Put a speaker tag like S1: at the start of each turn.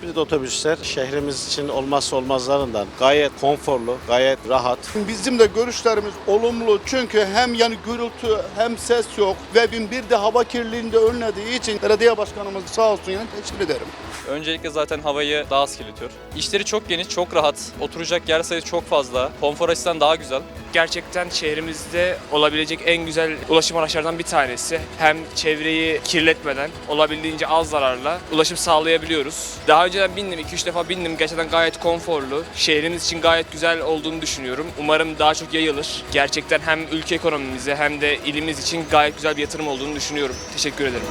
S1: Kilit otobüsler şehrimiz için olmazsa olmazlarından. Gayet konforlu, gayet rahat.
S2: Bizim de görüşlerimiz olumlu çünkü hem yani gürültü hem ses yok ve bin bir de hava kirliliğini de önlediği için belediye başkanımız sağ olsun yani teşekkür ederim.
S3: Öncelikle zaten havayı daha az kirletiyor. İşleri çok geniş, çok rahat. Oturacak yer sayısı çok fazla. Konfor açısından daha güzel.
S4: gerçekten şehrimizde olabilecek en güzel ulaşım araçlarından bir tanesi. Hem çevreyi kirletmeden olabildiğince az zararla ulaşım sağlayabiliyoruz. Daha önceden bindim, 2-3 defa bindim. Gerçekten gayet konforlu. Şehrimiz için gayet güzel olduğunu düşünüyorum. Umarım daha çok yayılır. Gerçekten hem ülke ekonomimize hem de ilimiz için gayet güzel bir yatırım olduğunu düşünüyorum. Teşekkür ederim.